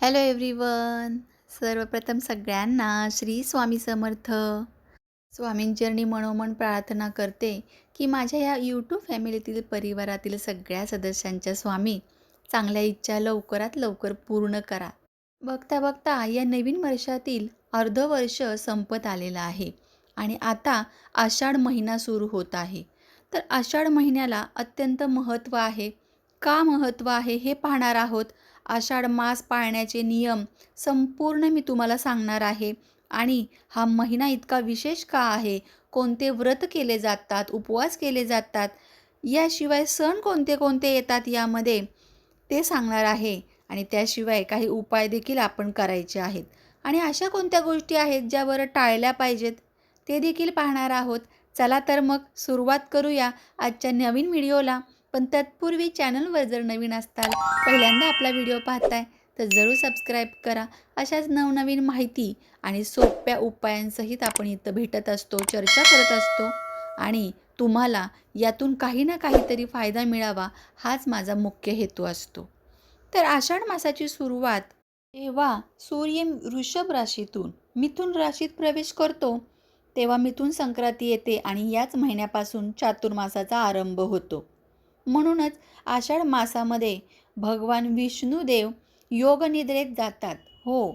Hello everyone सर्वप्रथम सगळ्यांना श्री स्वामी समर्थ. स्वामींचरणी मनोमन प्रार्थना करते की माझ्या या यूट्यूब फॅमिलीतील परिवारातील सगळ्या सदस्यांच्या स्वामी चांगल्या इच्छा लवकरात लवकर पूर्ण करा. बघता बघता या नवीन वर्षातील अर्ध वर्ष संपत आलेलं आहे आणि आता आषाढ महिना सुरू होत आहे. तर आषाढ महिन्याला अत्यंत महत्त्व आहे. का महत्त्व आहे हे पाहणार आहोत आषाढ मास पाळण्याचे नियम संपूर्ण मी तुम्हाला सांगणार आहे. आणि हा महिना इतका विशेष का आहे? कोणते व्रत केले जातात? उपवास केले जातात? याशिवाय सण कोणते कोणते येतात यामध्ये ते सांगणार आहे. आणि त्याशिवाय काही उपाय देखील आपण करायचे आहेत. आणि अशा कोणत्या गोष्टी आहेत ज्या बरं टाळल्या पाहिजेत? ते देखील पाहणार आहोत. चला तर मग सुरुवात करूया आजच्या नवीन व्हिडिओला. पण तत्पूर्वी चॅनलवर जर नवीन असताल पहिल्यांदा आपला व्हिडिओ पाहताय तर जरूर सबस्क्राईब करा. अशाच नवनवीन माहिती आणि सोप्या उपायांसहित आपण इथं भेटत असतो चर्चा करत असतो आणि तुम्हाला यातून काही ना काहीतरी फायदा मिळावा हाच माझा मुख्य हेतू असतो. तर आषाढ मासाची सुरुवात जेव्हा सूर्य वृषभ राशीतून मिथुन राशीत प्रवेश करतो. तेव्हा मिथुन संक्रांती येते आणि याच महिन्यापासून चातुर्मासाचा आरंभ होतो. म्हणूनच आषाढ मासामध्ये भगवान विष्णुदेव योगनिद्रेत जातात. हो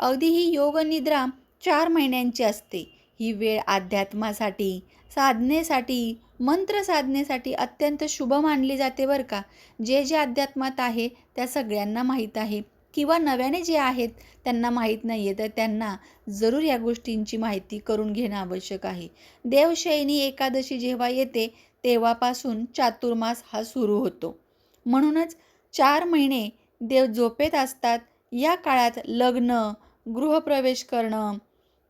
अगदी ही योगनिद्रा चार महिन्यांची असते. ही वेळ अध्यात्मासाठी साधनेसाठी मंत्र साधनेसाठी अत्यंत शुभ मानली जाते बरं का. जे जे अध्यात्मात आहे त्या सगळ्यांना माहीत आहे किंवा नव्याने जे आहेत त्यांना माहीत नाही आहे तर त्यांना जरूर या गोष्टींची माहिती करून घेणं आवश्यक आहे. देवशयनी एकादशी जेव्हा येते तेव्हापासून चातुर्मास हा सुरू होतो. म्हणूनच चार महिने देव झोपेत असतात. या काळात लग्न गृहप्रवेश करणं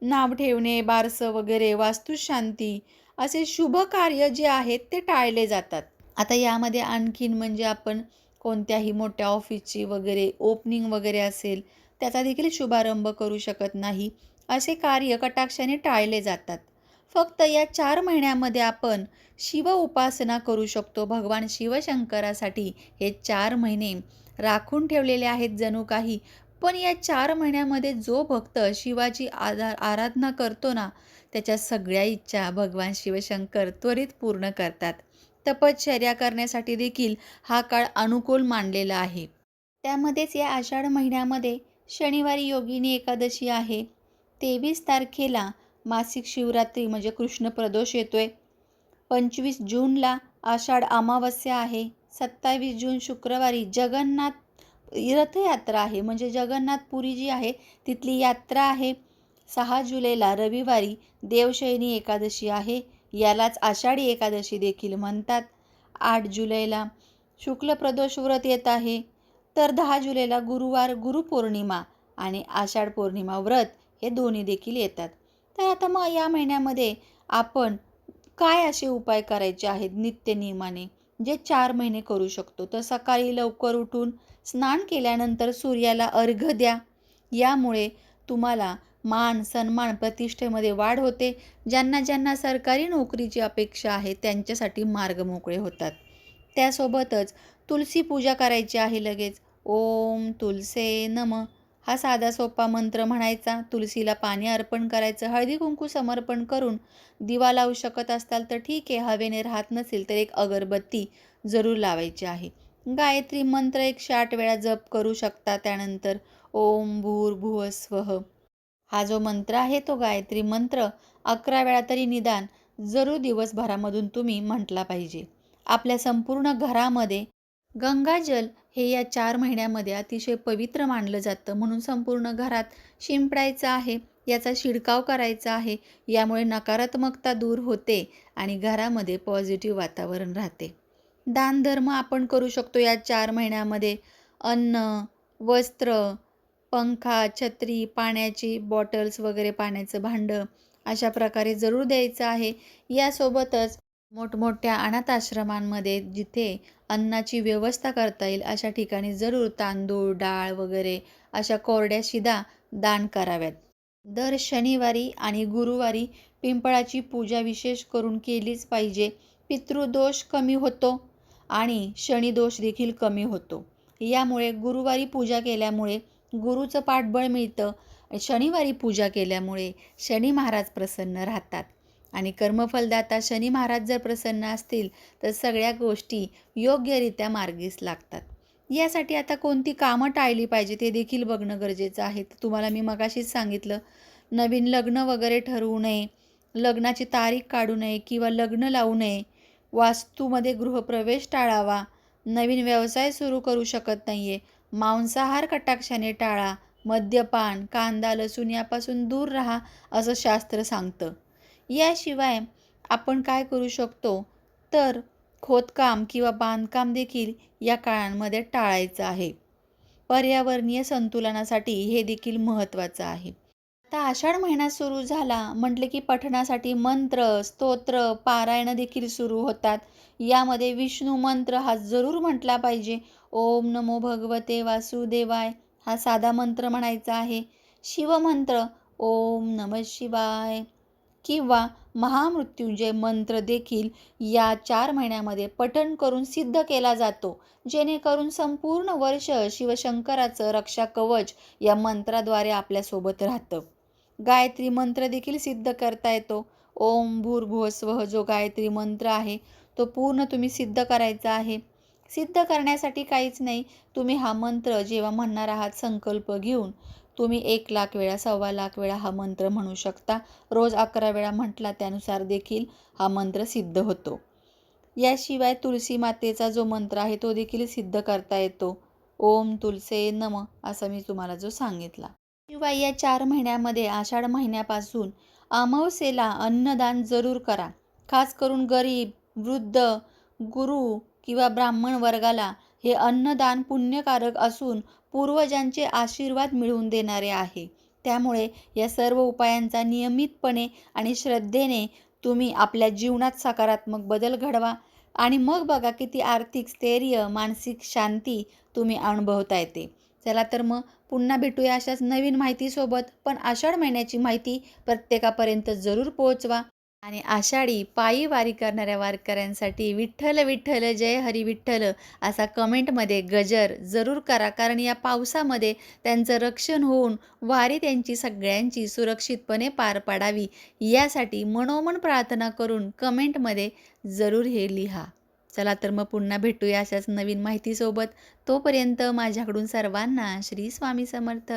नाव ठेवणे बारसं वगैरे वास्तुशांती असे शुभ कार्य जे आहेत ते टाळले जातात. आता यामध्ये आणखीन म्हणजे आपण कोणत्याही मोठ्या ऑफिसची वगैरे ओपनिंग वगैरे असेल त्याचा देखील शुभारंभ करू शकत नाही असे कार्य कटाक्षाने टाळले जातात. फक्त या चार महिन्यामध्ये आपण शिव उपासना करू शकतो. भगवान शिवशंकरासाठी हे चार महिने राखून ठेवलेले आहेत जणू काही. पण या चार महिन्यामध्ये जो भक्त शिवाची आधार आराधना करतो ना त्याच्या सगळ्या इच्छा भगवान शिवशंकर त्वरित पूर्ण करतात. तपश्चर्या करण्यासाठी देखील हा काळ अनुकूल मानलेला आहे. त्यामध्येच या आषाढ महिन्यामध्ये शनिवारी योगिनी एकादशी आहे. तेवीस तारखेला मासिक शिवरात्री म्हणजे कृष्ण प्रदोष येतोय. पंचवीस जूनला आषाढ अमावस्या आहे. सत्तावीस जून शुक्रवारी जगन्नाथ रथयात्रा आहे. म्हणजे जगन्नाथपुरी जी आहे तिथली यात्रा आहे. सहा जुलैला रविवारी देवशयनी एकादशी आहे. यालाच आषाढी एकादशी देखील म्हणतात. आठ जुलैला शुक्ल प्रदोष व्रत येत आहे. तर दहा जुलैला गुरुवार गुरुपौर्णिमा आणि आषाढ पौर्णिमा व्रत हे दोन्ही देखील येतात. तर आता मग या महिन्यामध्ये आपण काय असे उपाय करायचे आहेत नित्यनियमाने जे चार महिने करू शकतो. तर सकाळी लवकर उठून स्नान केल्यानंतर सूर्याला अर्घ द्या. यामुळे तुम्हाला मान सन्मान प्रतिष्ठेमध्ये वाढ होते. ज्यांना ज्यांना सरकारी नोकरीची अपेक्षा आहे त्यांच्यासाठी मार्ग मोकळे होतात. त्यासोबतच तुलसी पूजा करायची आहे लगेच. ओम तुलसे नम. हा साधा सोपा मंत्र म्हणायचा तुलसीला पाणी अर्पण करायचं हळदी कुंकू समर्पण करून दिवा लावू शकत असाल तर ठीक आहे हवेने राहत नसेल तर एक अगरबत्ती जरूर लावायची आहे. गायत्री मंत्र एकशे आठ वेळा जप करू शकता त्यानंतर ओम भूर भुव स्वह हा जो मंत्र आहे तो गायत्री मंत्र अकरा वेळा तरी निदान जरूर दिवसभरामधून तुम्ही म्हटला पाहिजे. आपल्या संपूर्ण घरामध्ये गंगाजल हे या चार महिन्यामध्ये अतिशय पवित्र मानलं जातं. म्हणून संपूर्ण घरात शिंपडायचं आहे याचा शिडकाव करायचा आहे यामुळे नकारात्मकता दूर होते आणि घरामध्ये पॉझिटिव्ह वातावरण राहते. दानधर्म आपण करू शकतो या चार महिन्यामध्ये. अन्न वस्त्र पंखा छत्री पाण्याची बॉटल्स वगैरे पाण्याचं भांडं अशा प्रकारे जरूर द्यायचं आहे. यासोबतच मोठमोठ्या अनाथाश्रमांमध्ये जिथे अन्नाची व्यवस्था करता येईल अशा ठिकाणी जरूर तांदूळ डाळ वगैरे अशा कोरड्या शिदा दान कराव्यात. दर शनिवारी आणि गुरुवारी पिंपळाची पूजा विशेष करून केलीच पाहिजे. पितृदोष कमी होतो आणि शनिदोष देखील कमी होतो. यामुळे गुरुवारी पूजा केल्यामुळे गुरुचं पाठबळ मिळतं. शनिवारी पूजा केल्यामुळे शनी महाराज प्रसन्न राहतात. आणि कर्मफलदाता शनी महाराज जर प्रसन्न असतील तर सगळ्या गोष्टी योग्यरित्या मार्गीस लागतात. यासाठी आता कोणती कामं टाळली पाहिजे ते देखील बघणं गरजेचं आहे. तुम्हाला मी मगाशीच सांगितलं नवीन लग्न वगैरे ठरवू नये लग्नाची तारीख काढू नये किंवा लग्न लावू नये वास्तूमध्ये गृहप्रवेश टाळावा नवीन व्यवसाय सुरू करू शकत नाही आहे मांसाहार कटाक्षाने टाळा मद्यपान कांदा लसूण यापासून दूर राहा असं शास्त्र सांगतं. याशिवाय आपण काय करू शकतो? तर खोदकाम किंवा बांधकाम देखील या काळांमध्ये टाळायचं आहे. पर्यावरणीय संतुलनासाठी हे देखील महत्त्वाचं आहे. आता आषाढ महिना सुरू झाला म्हटले की पठणासाठी मंत्र स्तोत्र पारायणं देखील सुरू होतात. यामध्ये विष्णू मंत्र हा जरूर म्हटला पाहिजे. ओम नमो भगवते वासुदेवाय हा साधा मंत्र म्हणायचा आहे. शिवमंत्र ओम नम शिवाय. किंवा महामृत्युंजय मंत्र देखील या चार महिन्यामध्ये पठण करून सिद्ध केला जातो. जेणेकरून संपूर्ण वर्ष शिवशंकराचं रक्षा कवच या मंत्राद्वारे आपल्यासोबत राहतं. गायत्री मंत्र देखील सिद्ध करता येतो. ओम भूर्भुव जो गायत्री मंत्र आहे तो पूर्ण तुम्ही सिद्ध करायचा आहे. सिद्ध करण्यासाठी काहीच नाही तुम्ही हा मंत्र जेव्हा म्हणणार आहात संकल्प घेऊन तुम्ही एक लाख वेळा सव्वा लाख वेळा हा मंत्र म्हणू शकता. रोज अकरा वेळा म्हटला त्यानुसार देखील हा मंत्र सिद्ध होतो. याशिवाय तुलसी मातेचा जो मंत्र आहे तो देखील सिद्ध करता येतो. ओम तुलसे नम असा मी तुम्हाला जो सांगितला. शिवाय या चार महिन्यामध्ये आषाढ महिन्यापासून अमावस्येला अन्नदान जरूर करा. खास करून गरीब वृद्ध गुरु किंवा ब्राह्मण वर्गाला हे अन्नदान पुण्यकारक असून पूर्वजांचे आशीर्वाद मिळवून देणारे आहे. त्यामुळे या सर्व उपायांचा नियमितपणे आणि श्रद्धेने तुम्ही आपल्या जीवनात सकारात्मक बदल घडवा आणि मग बघा किती आर्थिक स्थैर्य मानसिक शांती तुम्ही अनुभवता येते. चला तर मग पुन्हा भेटूया अशाच नवीन माहितीसोबत. पण आषाढ महिन्याची माहिती प्रत्येकापर्यंत जरूर पोहोचवा. आणि आषाढी पायी वारी करणाऱ्या वारकऱ्यांसाठी विठ्ठल विठ्ठल जय हरी विठ्ठल असा कमेंटमध्ये गजर जरूर करा. कारण या पावसामध्ये त्यांचं रक्षण होऊन वारी त्यांची सगळ्यांची सुरक्षितपणे पार पाडावी यासाठी मनोमन प्रार्थना करून कमेंटमध्ये जरूर हे लिहा. चला तर मग पुन्हा भेटूया अशाच नवीन माहितीसोबत. तोपर्यंत माझ्याकडून सर्वांना श्री स्वामी समर्थ.